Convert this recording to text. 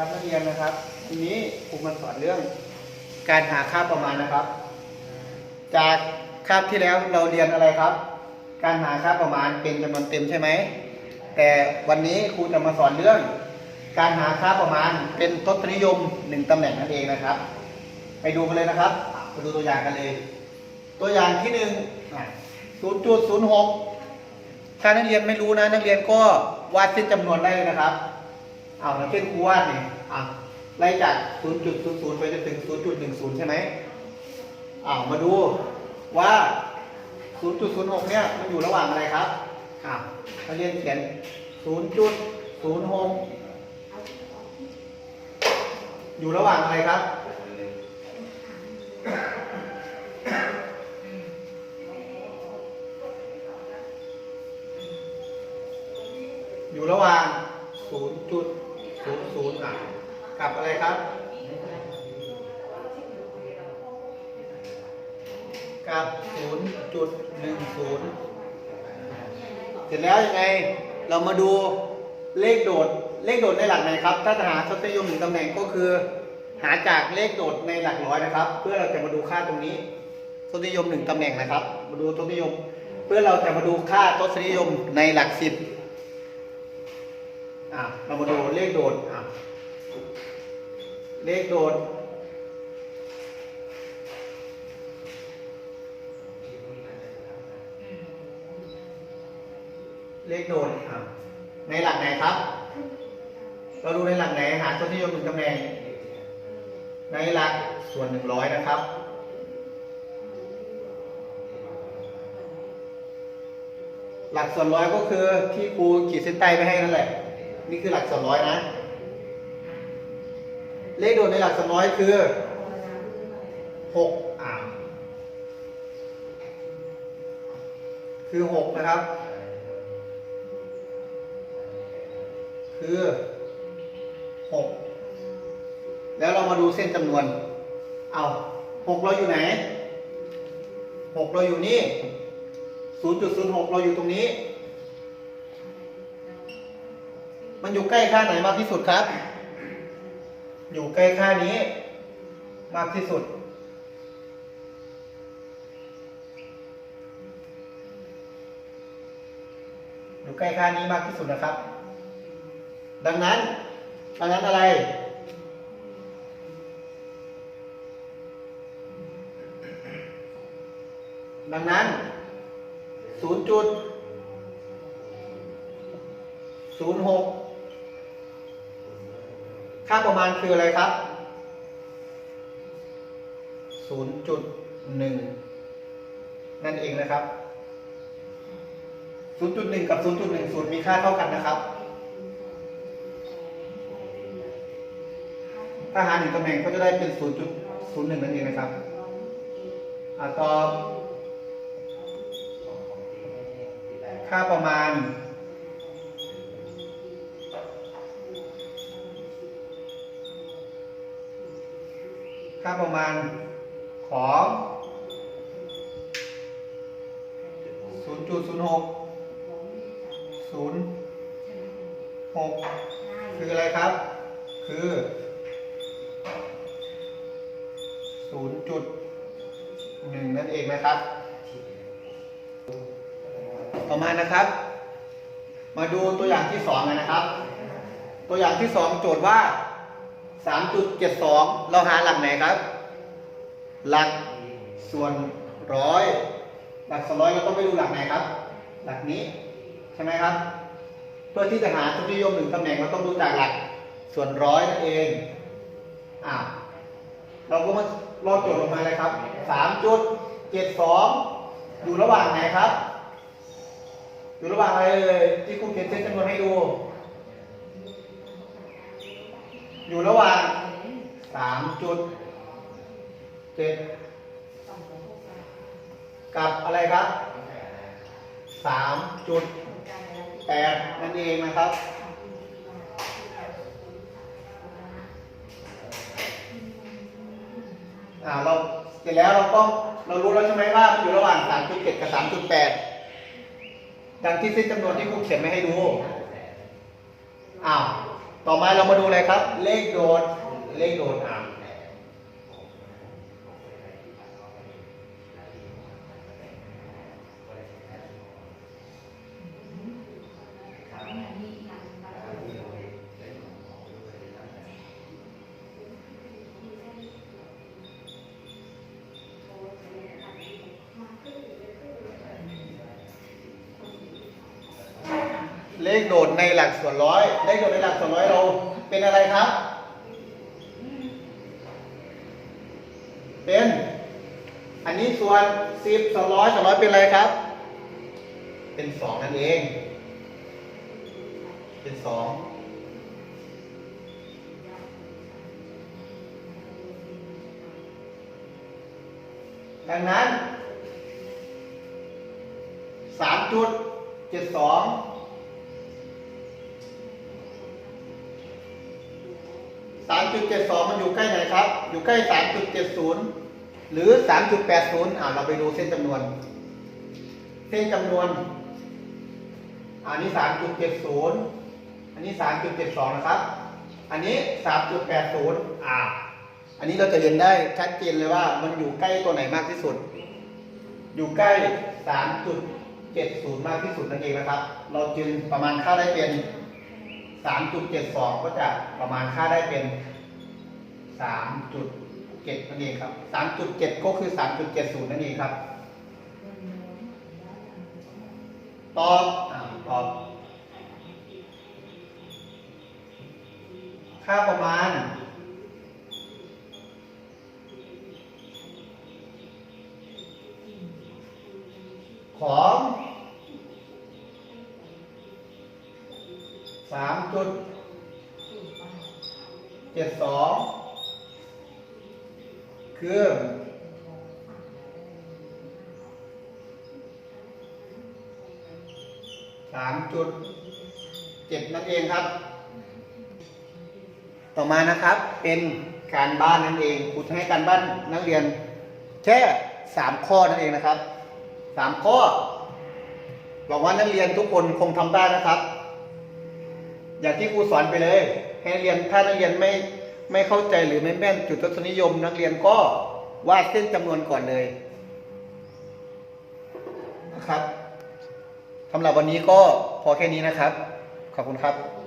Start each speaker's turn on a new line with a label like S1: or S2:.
S1: ครับนักเรียนนะครับ ทีนี้ครูมาสอนเรื่องการหาค่าประมาณนะครับ จากคาบที่แล้วเราเรียนอะไรครับ การหาค่าประมาณเป็นจำนวนเต็มใช่ไหมแต่วันนี้ครูจะมาสอนเรื่อง การหาค่าประมาณเป็นทศนิยมหนึ่งตำแหน่งนั่นเองนะครับ ไปดูกันเลยนะครับไปดูตัวอย่างกันเลย ตัวอย่างที่หนึ่งศูนย์จุดศูนย์หกถ้านักเรียนไม่รู้นะ นักเรียนก็วาดเส้นจำนวนได้เลยนะครับ เอาแล้วเช่นครูวาดเนี่ยอะไล่จาก 0.00 ไปจนถึง 0.10 ใช่ไหมอ้าวมาดูว่า 0.06 เนี่ยมันอยู่ระหว่างอะไรครับอะนักเรียนเขียน 0.06 อยู่ระหว่างอะไรครับ อยู่ระหว่าง 0.00อะกับอะไรครับ กับ0.10เสร็จแล้วยังไงเรามาดูเลขโดดเลขโดดในหลักไหนครับ ถ้าจะหาทศนิยมหนึ่งตำแหน่งก็คือ หาจากเลขโดดในหลักร้อยนะครับ เพื่อเราจะมาดูค่าตรงนี้ทศนิยมหนึ่งตำแหน่งนะครับ มาดูทศนิยม เพื่อเราจะมาดูค่าทศนิยมในหลักสิบ อะเรามาดูเลขโดดอะเลขโดดเลขโดดอะในหลักไหนครับ เราดูในหลักไหนหาตัวนิยมหนึ่งตำแหน่งในหลักส่วนหนึ่งร้อยนะครับหลักส่วนร้อยก็คือที่ครูขีดเส้นใต้ไปให้นั่นแหละ นี่คือหลักส่วนร้อยนะ เลขโดดในหลักส่วนร้อยคือหกอ่าคือหกนะครับ คือหกแล้วเรามาดูเส้นจำนวน เอาหกเราอยู่ไหนหกเราอยู่นี่ศูนย์จุดศูนย์หกเราอยู่ตรงนี้ มันอยู่ใกล้ค่าไหนมากที่สุดครับ อยู่ใกล้ค่านี้ มากที่สุด อยู่ใกล้ค่านี้มากที่สุดนะครับ ดังนั้นดังนั้นอะไร ดังนั้นศูนย์จุดศูนย์หก ค่าประมาณคืออะไรครับศูนย์จุดหนึ่งนั่นเองนะครับศูนย์จุดหนึ่งกับศูนย์จุดหนึ่งศูนย์มีค่าเท่ากันนะครับ ถ้าหารหนึ่งตำแหน่งก็จะได้เป็นศูนย์จุดศูนย์หนึ่งนั่นเองนะครับอตอบค่าประมาณ ค่าประมาณของ 0.06 06 คืออะไรครับ คือ 0.1 นั่นเองนะครับ ต่อมานะครับ มาดูตัวอย่างที่สองกันนะครับ ตัวอย่างที่สองโจทย์ว่า 3.72 เราหาหลักไหนครับ หลักส่วนร้อยหลักส่วนร้อยเราต้องไปดูหลักไหนครับ หลักนี้ใช่ไหมครับ เพื่อที่จะหาทุนนิยมหนึ่งตำแหน่งเราต้องดูจากหลักส่วนร้อยนั่นเองอ่าเราก็มาลอกโจทย์ลงมาเลยครับ 3.72 อยู่ระหว่างไหนครับ อยู่ระหว่างอะไรเลยที่ครูเขียนเส้นจำนวนให้ดู อยู่ระหว่างสามจุดเจ็ดกับอะไรครับสามจุดแปดนั่นเองนะครับ อ่าเราเสร็จแล้วเราต้องเรารู้แล้วใช่ไหมว่าอยู่ระหว่างสามจุดเจ็ดกับสามจุดแปดดังที่เส้นจำนวนที่ครูเขียนไม่ให้ดู อ้าว ต่อมาเรามาดูอะไรครับ เลขโดดเลขโดดอะ เลขโดดในหลักส่วนร้อย เลขโดดในหลักส่วนร้อยเราเป็นอะไรครับ เป็น อันนี้ส่วนสิบสองร้อยสองร้อยเป็นอะไรครับ เป็นสองนั่นเอง เป็นสองดังนั้นสามจุดเจ็ดสองสามจุดเจ็ดสองมันอยู่ใกล้ไหนครับ อยู่ใกล้สามจุดเจ็ดศูนย์หรือสามจุดแปดศูนย์อ่าเราไปดูเส้นจำนวน เส้นจำนวน อันนี้สามจุดเจ็ดศูนย์อันนี้สามจุดเจ็ดสองนะครับ อันนี้สามจุดแปดศูนย์อ่า อันนี้เราจะเรียนได้ชัดเจนเลยว่ามันอยู่ใกล้ตัวไหนมากที่สุด อยู่ใกล้ 3.70 มากที่สุดนั่นเองนะครับ เราจึงประมาณค่าได้เป็น3.72 ก็จะประมาณค่าได้เป็น สามจุดเจ็ดนั่นเองครับสามจุดเจ็ดก็คือสามจุดเจ็ดศูนย์นั่นเองครับ ตอบอ่ตอบ ค่าประมาณของสามจุดเจ็ดสอง คือสามจุดเจ็ดนั่นเองครับ ต่อมานะครับเป็นการบ้านนั่นเองครูจะให้การบ้านนักเรียน แค่สามข้อนั่นเองนะครับสามข้อหวังว่านักเรียนทุกคนคงทำได้นะครับ อย่างที่ครูสอนไปเลย ให้นักเรียนถ้านักเรียนไม่ ไม่เข้าใจหรือไม่แม่นจุดทศนิยม นักเรียนก็วาดเส้นจำนวนก่อนเลยนะครับสำหรับวันนี้ก็พอแค่นี้นะครับ ขอบคุณครับ